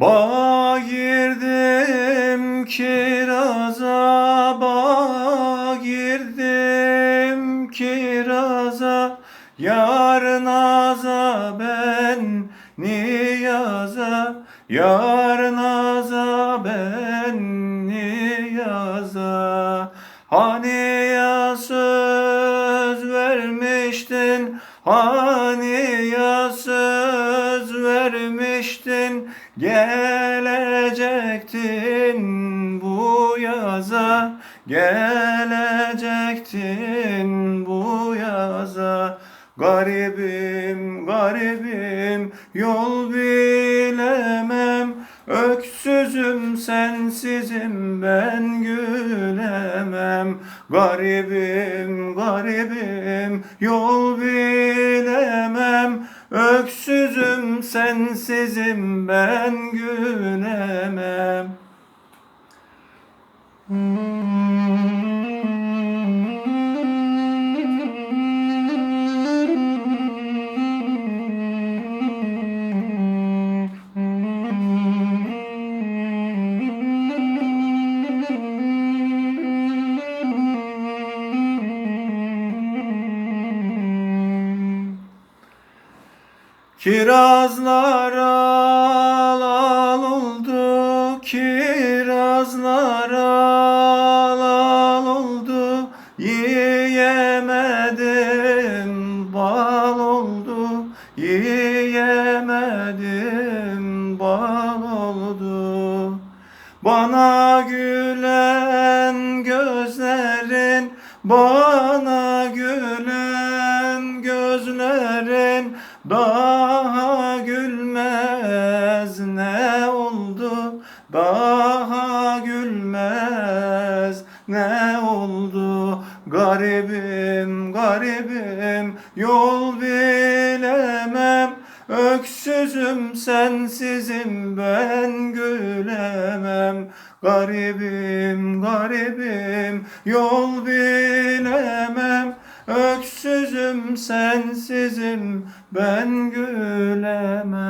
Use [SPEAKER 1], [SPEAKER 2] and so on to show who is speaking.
[SPEAKER 1] Bağa girdim kiraza, bağa girdim kiraza, Yar naza ben niyaza, Yar naza ben niyaza. Hani ya söz vermiştin, hani ya söz vermiştin, gelecektin bu yaza, gelecektin bu yaza. Garibim, garibim, yol bilemem, öksüzüm sensizim ben gülemem. Garibim, garibim, yol bilemem, öksüzüm sensizim ben gülemem. Kirazlar al al oldu, kirazlar al al oldu, yiyemedim bal oldu, yiyemedim bal oldu. Bana gülen gözlerin, bana gülen gözlerin daha gülmez ne oldu? Daha gülmez ne oldu? Garibim, garibim, yol bilemem. Öksüzüm sensizim ben gülemem Garibim garibim yol bilemem Öksüzüm sensizim ben gülemem